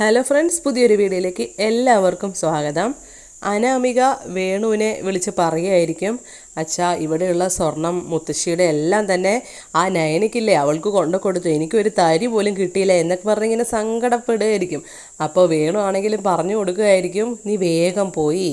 Hello friends പുതിയൊരു വീഡിയോയിലേക്ക് എല്ലാവർക്കും സ്വാഗതം. അനാമിക വേണുവിനെ വിളിച്ച് പറയുമായിരിക്കും അച്ഛാ ഇവിടെയുള്ള സ്വർണം മുത്തശ്ശിയുടെ എല്ലാം തന്നെ ആ നയനിക്കില്ലേ അവൾക്ക് കൊണ്ടു കൊടുത്തു. എനിക്കൊരു തരി പോലും കിട്ടിയില്ല എന്നൊക്കെ പറഞ്ഞിങ്ങനെ സങ്കടപ്പെടുകയായിരിക്കും. അപ്പോൾ വേണു ആണെങ്കിലും പറഞ്ഞു കൊടുക്കുകയായിരിക്കും നീ വേഗം പോയി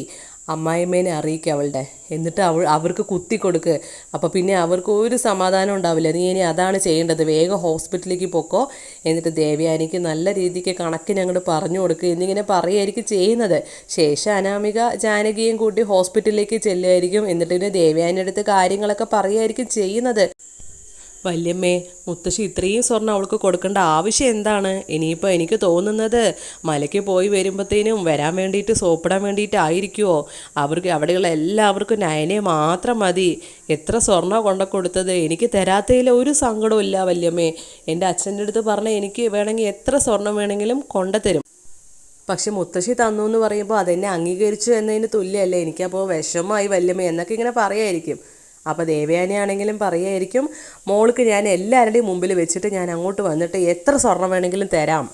അമ്മായിമ്മേനെ അറിയിക്കുക അവളുടെ. എന്നിട്ട് അവൾ അവർക്ക് കുത്തി കൊടുക്ക്. അപ്പോൾ പിന്നെ അവർക്ക് ഒരു സമാധാനം ഉണ്ടാവില്ല. നീ ഇനി അതാണ് ചെയ്യേണ്ടത്. വേഗം ഹോസ്പിറ്റലിലേക്ക് പൊക്കോ. എന്നിട്ട് ദേവയാനിക്ക് നല്ല രീതിക്ക് കണക്കിന് അങ്ങോട്ട് പറഞ്ഞു കൊടുക്കുക എന്നിങ്ങനെ പറയുമായിരിക്കും ചെയ്യുന്നത്. ശേഷം അനാമിക ജാനകിയും കൂട്ടി ഹോസ്പിറ്റലിലേക്ക് ചെല്ലുമായിരിക്കും എന്നിട്ട് പിന്നെ ദേവയാനിയുടെ അടുത്ത് കാര്യങ്ങളൊക്കെ പറയുമായിരിക്കും ചെയ്യുന്നത്. വല്യമ്മേ മുത്തശ്ശി ഇത്രയും സ്വർണം അവൾക്ക് കൊടുക്കേണ്ട ആവശ്യം എന്താണ്? ഇനിയിപ്പോൾ എനിക്ക് തോന്നുന്നത് മലയ്ക്ക് പോയി വരുമ്പോഴത്തേനും വരാൻ വേണ്ടിയിട്ട് സോപ്പിടാൻ വേണ്ടിയിട്ടായിരിക്കുമോ അവർക്ക് അവിടെയുള്ള എല്ലാവർക്കും നയനെ മാത്രം മതി. എത്ര സ്വർണം കൊണ്ട കൊടുത്തത്? എനിക്ക് തരാത്തതിൽ ഒരു സങ്കടവും ഇല്ല വല്യമ്മേ. എന്റെ അച്ഛന്റെ അടുത്ത് പറഞ്ഞ എനിക്ക് വേണമെങ്കിൽ എത്ര സ്വർണം വേണമെങ്കിലും കൊണ്ടുതരും. പക്ഷെ മുത്തശ്ശി തന്നു എന്ന് പറയുമ്പോൾ അതെന്നെ അംഗീകരിച്ചു എന്നതിന് തുല്യമല്ലേ? എനിക്കപ്പോൾ വിഷമമായി വല്യമ്മ. എന്നൊക്കെ ഇങ്ങനെ പറയായിരിക്കും. അപ്പോൾ ദേവയാനിയാണെങ്കിലും പറയുമായിരിക്കും മോൾക്ക് ഞാൻ എല്ലാവരുടെയും മുമ്പിൽ വെച്ചിട്ട് ഞാൻ അങ്ങോട്ട് വന്നിട്ട് എത്ര സ്വർണം വേണമെങ്കിലും തരാം.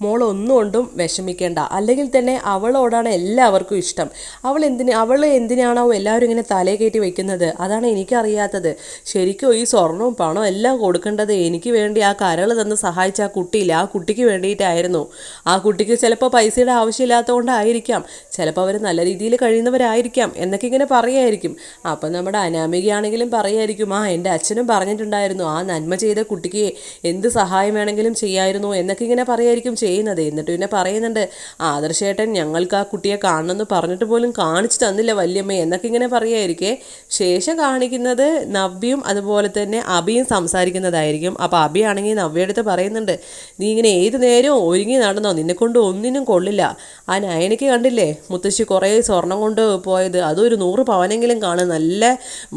മോൾ ഒന്നുകൊണ്ടും വിഷമിക്കേണ്ട. അല്ലെങ്കിൽ തന്നെ അവളോടാണ് എല്ലാവർക്കും ഇഷ്ടം. അവൾ എന്തിന് അവൾ എന്തിനാണോ എല്ലാവരും ഇങ്ങനെ തലേ കയറ്റി വെക്കുന്നത്? അതാണ് എനിക്കറിയാത്തത്. ശരിക്കും ഈ സ്വർണവും പണവും എല്ലാം കൊടുക്കേണ്ടത് എനിക്ക് വേണ്ടി ആ കരൾ തന്ന് സഹായിച്ച ആ കുട്ടിയില്ല? ആ കുട്ടിക്ക് വേണ്ടിയിട്ടായിരുന്നു. ആ കുട്ടിക്ക് ചിലപ്പോൾ പൈസയുടെ ആവശ്യമില്ലാത്തതുകൊണ്ടായിരിക്കാം. ചിലപ്പോൾ അവർ നല്ല രീതിയിൽ കഴിയുന്നവരായിരിക്കാം എന്നൊക്കെ ഇങ്ങനെ പറയായിരിക്കും. അപ്പം നമ്മുടെ അനാമികയാണെങ്കിലും പറയായിരിക്കും ആ എന്റെ അച്ഛനും പറഞ്ഞിട്ടുണ്ടായിരുന്നു ആ നന്മ ചെയ്ത കുട്ടിക്ക് എന്ത് സഹായം വേണമെങ്കിലും ചെയ്യായിരുന്നു എന്നൊക്കെ ഇങ്ങനെ പറയായിരിക്കും ചെയ്യുന്നത്. എന്നിട്ട് പിന്നെ പറയുന്നുണ്ട് ആദർശേട്ടൻ ഞങ്ങൾക്ക് ആ കുട്ടിയെ കാണണമെന്ന് പറഞ്ഞിട്ട് പോലും കാണിച്ചു തന്നില്ല വല്യമ്മ എന്നൊക്കെ ഇങ്ങനെ പറയുമായിരിക്കേ ശേഷം കാണിക്കുന്നത് നവ്യയും അതുപോലെ തന്നെ അബിയും സംസാരിക്കുന്നതായിരിക്കും. അപ്പോൾ അബി ആണെങ്കിൽ നവ്യയുടെ അടുത്ത് പറയുന്നുണ്ട് നീ ഇങ്ങനെ ഏത് നേരവും ഒരുങ്ങി നടന്നോ? നിന്നെക്കൊണ്ട് ഒന്നിനും കൊള്ളില്ല. ആ നയനയ്ക്ക് കണ്ടില്ലേ മുത്തശ്ശി കുറേ സ്വർണം കൊണ്ട് പോയത്. അതൊരു നൂറ് പവനെങ്കിലും കാണും. നല്ല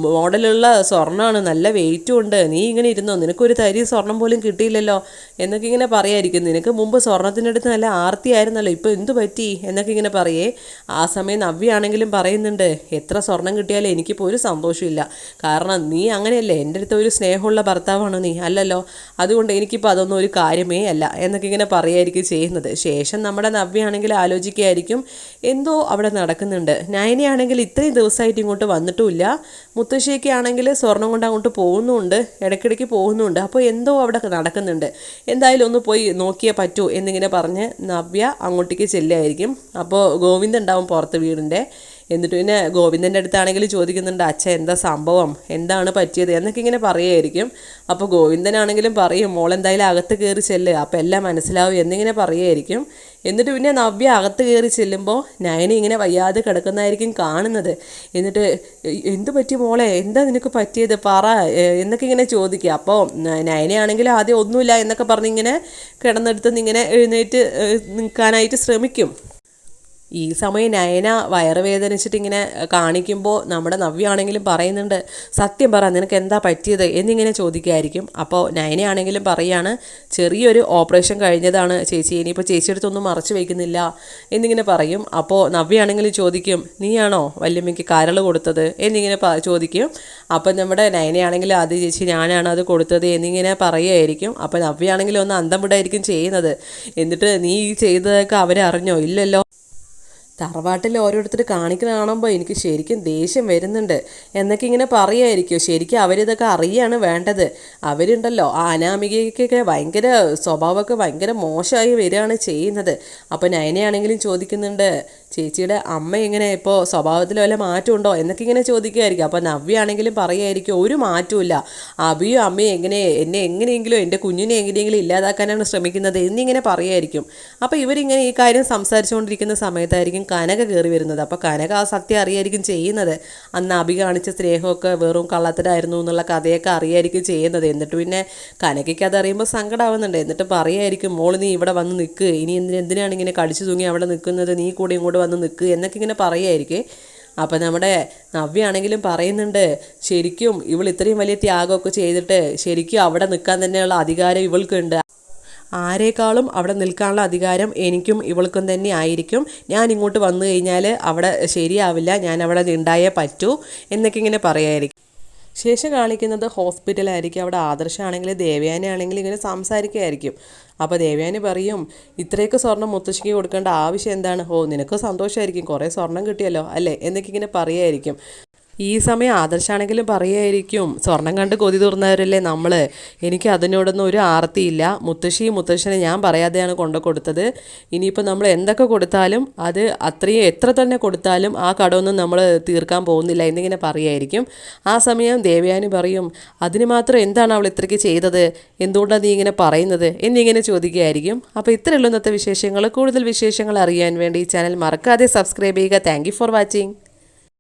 മോഡലുള്ള സ്വർണമാണ് നല്ല വെയിറ്റും ഉണ്ട്. നീ ഇങ്ങനെ ഇരുന്നോ? നിനക്കൊരു തരി സ്വർണം പോലും കിട്ടിയില്ലല്ലോ എന്നൊക്കെ ഇങ്ങനെ പറയായിരിക്കും. നിനക്ക് മുമ്പ് സ്വർണത്തിന്റെ അടുത്ത് നല്ല ആർത്തിയായിരുന്നല്ലോ. ഇപ്പോൾ എന്തു പറ്റി എന്നൊക്കെ ഇങ്ങനെ പറയേ. ആ സമയം നവ്യാണെങ്കിലും പറയുന്നുണ്ട് എത്ര സ്വർണം കിട്ടിയാലും എനിക്കിപ്പോൾ ഒരു സന്തോഷമില്ല. കാരണം നീ അങ്ങനെയല്ലേ എന്റെ അടുത്ത് ഒരു സ്നേഹമുള്ള ഭർത്താവാണ് നീ? അല്ലല്ലോ. അതുകൊണ്ട് എനിക്കിപ്പോൾ അതൊന്നും ഒരു കാര്യമേ അല്ല എന്നൊക്കെ ഇങ്ങനെ പറയുമായിരിക്കും ചെയ്യുന്നത്. ശേഷം നമ്മുടെ നവ്യാണെങ്കിൽ ആലോചിക്കുകയായിരിക്കും എന്തോ അവിടെ നടക്കുന്നുണ്ട്. നയനയാണെങ്കിൽ ഇത്രയും ദിവസമായിട്ട് ഇങ്ങോട്ട് വന്നിട്ടുമില്ല. മുത്തശ്ശിയൊക്കെ ആണെങ്കിൽ സ്വർണം കൊണ്ട് അങ്ങോട്ട് പോകുന്നുമുണ്ട് ഇടയ്ക്കിടയ്ക്ക് പോകുന്നുമുണ്ട് അപ്പോൾ എന്തോ അവിടെ നടക്കുന്നുണ്ട്. എന്തായാലും ഒന്ന് പോയി നോക്കിയേ പറ്റൂ എന്നിങ്ങനെ പറഞ്ഞ് നവ്യ അങ്ങോട്ടേക്ക് ചെല്ലുമായിരിക്കും അപ്പോൾ ഗോവിന്ദ് ഉണ്ടാവും പുറത്ത് വീടിന്റെ. എന്നിട്ട് പിന്നെ ഗോവിന്ദന്റെ അടുത്താണെങ്കിൽ ചോദിക്കുന്നുണ്ട് അച്ഛ എന്താ സംഭവം? എന്താണ് പറ്റിയത്? എന്നൊക്കെ ഇങ്ങനെ പറയുമായിരിക്കും അപ്പോൾ ഗോവിന്ദനാണെങ്കിലും പറയും മോൾ എന്തായാലും അകത്ത് കയറി ചെല്ല് അപ്പോൾ എല്ലാം മനസ്സിലാവും എന്നിങ്ങനെ പറയുമായിരിക്കും എന്നിട്ട് പിന്നെ നവ്യ അകത്ത് കയറി ചെല്ലുമ്പോൾ നയനി ഇങ്ങനെ വയ്യാതെ കിടക്കുന്നതായിരിക്കും കാണുന്നത്. എന്നിട്ട് എന്ത് പറ്റി മോളെ? എന്താ നിനക്ക് പറ്റിയത്? പറ എന്നൊക്കെ ഇങ്ങനെ ചോദിക്കുക. അപ്പോൾ നയനയാണെങ്കിൽ ആദ്യം ഒന്നുമില്ല എന്നൊക്കെ പറഞ്ഞിങ്ങനെ കിടന്നെടുത്ത് ഇങ്ങനെ എഴുന്നേറ്റ് നിൽക്കാനായിട്ട് ശ്രമിക്കും. ഈ സമയം നയന വയറ് വേദനിച്ചിട്ടിങ്ങനെ കാണിക്കുമ്പോൾ നമ്മുടെ നവ്യാണെങ്കിലും പറയുന്നുണ്ട് സത്യം പറ നിനക്ക് എന്താ പറ്റിയത്? എന്നിങ്ങനെ ചോദിക്കുമായിരിക്കും അപ്പോൾ നയനയാണെങ്കിലും പറയാണ് ചെറിയൊരു ഓപ്പറേഷൻ കഴിഞ്ഞതാണ് ചേച്ചി ഇനിയിപ്പോൾ ചേച്ചിയെടുത്തൊന്നും മറച്ചു വയ്ക്കുന്നില്ല എന്നിങ്ങനെ പറയും. അപ്പോൾ നവ്യാണെങ്കിലും ചോദിക്കും നീയാണോ വല്യമ്മയ്ക്ക് കരൾ കൊടുത്തത്? എന്നിങ്ങനെ ചോദിക്കും. അപ്പം നമ്മുടെ നയനയാണെങ്കിലും അത് ചേച്ചി ഞാനാണ് അത് കൊടുത്തത് എന്നിങ്ങനെ പറയുമായിരിക്കും അപ്പോൾ നവ്യാണെങ്കിലും ഒന്ന് അന്തം വിടായിരിക്കും ചെയ്യുന്നത്. എന്നിട്ട് നീ ഈ ചെയ്തതൊക്കെ അവരറിഞ്ഞോ? ഇല്ലല്ലോ. തറവാട്ടിൽ ഓരോരുത്തർ കാണിക്കുന്ന കാണുമ്പോൾ എനിക്ക് ശരിക്കും ദേഷ്യം വരുന്നുണ്ട്. എന്നൊക്കെ ഇങ്ങനെ പറയുമായിരിക്കും ശരിക്കും അവരിതൊക്കെ അറിയാണ് വേണ്ടത്. അവരുണ്ടല്ലോ ആ അനാമികയ്ക്കൊക്കെ ഭയങ്കര സ്വഭാവമൊക്കെ ഭയങ്കര മോശമായി വരികയാണ് ചെയ്യുന്നത്. അപ്പോൾ നയനയാണെങ്കിലും ചോദിക്കുന്നുണ്ട് ചേച്ചിയുടെ അമ്മ ഇങ്ങനെ ഇപ്പോൾ സ്വഭാവത്തിൽ വല്ല മാറ്റമുണ്ടോ? എന്നൊക്കെ ഇങ്ങനെ ചോദിക്കുമായിരിക്കും അപ്പോൾ നവ്യാണെങ്കിലും പറയുമായിരിക്കും ഒരു മാറ്റമില്ല അബിയും അമ്മയും എങ്ങനെ എന്നെ എങ്ങനെയെങ്കിലും എന്റെ കുഞ്ഞിനെ എങ്ങനെയെങ്കിലും ഇല്ലാതാക്കാനാണ് ശ്രമിക്കുന്നത് എന്നിങ്ങനെ പറയുമായിരിക്കും അപ്പോൾ ഇവരിങ്ങനെ ഈ കാര്യം സംസാരിച്ചുകൊണ്ടിരിക്കുന്ന സമയത്തായിരിക്കും കനക കയറി വരുന്നത്. അപ്പോൾ കനക ആ സത്യം അറിയായിരിക്കും ചെയ്യുന്നത്. അന്ന് അഭി കാണിച്ച സ്നേഹമൊക്കെ വെറും കള്ളത്തിലായിരുന്നു എന്നുള്ള കഥയൊക്കെ അറിയായിരിക്കും ചെയ്യുന്നത്. എന്നിട്ട് പിന്നെ കനകയ്ക്ക് അതറിയുമ്പോൾ സങ്കടമാവുന്നുണ്ട് എന്നിട്ട് പറയായിരിക്കും മോൾ നീ ഇവിടെ വന്ന് നിൽക്ക് ഇനി എന്തിന് എന്തിനാണ് ഇങ്ങനെ കടിച്ചു തൂങ്ങി അവിടെ നിൽക്കുന്നത്? നീ കൂടെ ഇങ്ങോട്ട് വന്ന് നിൽക്ക് എന്നൊക്കെ ഇങ്ങനെ പറയായിരിക്കും. അപ്പം നമ്മുടെ നവ്യാണെങ്കിലും പറയുന്നുണ്ട് ശരിക്കും ഇവൾ ഇത്രയും വലിയ ത്യാഗമൊക്കെ ചെയ്തിട്ട് ശരിക്കും അവിടെ നിൽക്കാൻ തന്നെയുള്ള അധികാരം ഇവൾക്കുണ്ട്. ആരേക്കാളും അവിടെ നിൽക്കാനുള്ള അധികാരം എനിക്കും ഇവൾക്കും തന്നെ ആയിരിക്കും. ഞാൻ ഇങ്ങോട്ട് വന്നു കഴിഞ്ഞാൽ അവിടെ ശരിയാവില്ല. ഞാൻ അവിടെ ഉണ്ടായേ പറ്റൂ എന്നൊക്കെ ഇങ്ങനെ പറയായിരിക്കും. ശേഷം കാണിക്കുന്നത് ഹോസ്പിറ്റലായിരിക്കും അവിടെ ആദർശമാണെങ്കിൽ ദേവയാനെ ആണെങ്കിൽ ഇങ്ങനെ സംസാരിക്കുകയായിരിക്കും. അപ്പോൾ ദേവയാനി പറയും ഇത്രയൊക്കെ സ്വർണം മുത്തശ്ശിക്ക് കൊടുക്കേണ്ട ആവശ്യം എന്താണ്? ഓ നിനക്ക് സന്തോഷമായിരിക്കും കുറേ സ്വർണം കിട്ടിയല്ലോ അല്ലേ? എന്നൊക്കെ ഇങ്ങനെ പറയുമായിരിക്കും ഈ സമയം ആദർശാണെങ്കിലും പറയുമായിരിക്കും. സ്വർണം കണ്ട് കൊതി തുറന്നവരല്ലേ നമ്മൾ എനിക്ക് അതിനോടൊന്നും ഒരു ആർത്തിയില്ല. മുത്തശ്ശി മുത്തശ്ശനെ ഞാൻ പറയാതെയാണ് കൊണ്ടു കൊടുത്തത്. ഇനിയിപ്പോൾ നമ്മൾ എന്തൊക്കെ കൊടുത്താലും അത് അത്രയും എത്ര തന്നെ കൊടുത്താലും ആ കടമൊന്നും നമ്മൾ തീർക്കാൻ പോകുന്നില്ല എന്നിങ്ങനെ പറയുമായിരിക്കും ആ സമയം ദേവയാനി പറയും അതിന് മാത്രം എന്താണ് അവൾ ഇത്രയ്ക്ക് ചെയ്തത്? എന്തുകൊണ്ടാണ് നീ ഇങ്ങനെ പറയുന്നത്? എന്നിങ്ങനെ ചോദിക്കുകയായിരിക്കും. അപ്പോൾ ഇത്രയുള്ള ഇന്നത്തെ വിശേഷങ്ങൾ കൂടുതൽ വിശേഷങ്ങൾ അറിയാൻ വേണ്ടി ഈ ചാനൽ മറക്കാതെ സബ്സ്ക്രൈബ് ചെയ്യുക. Thank for watching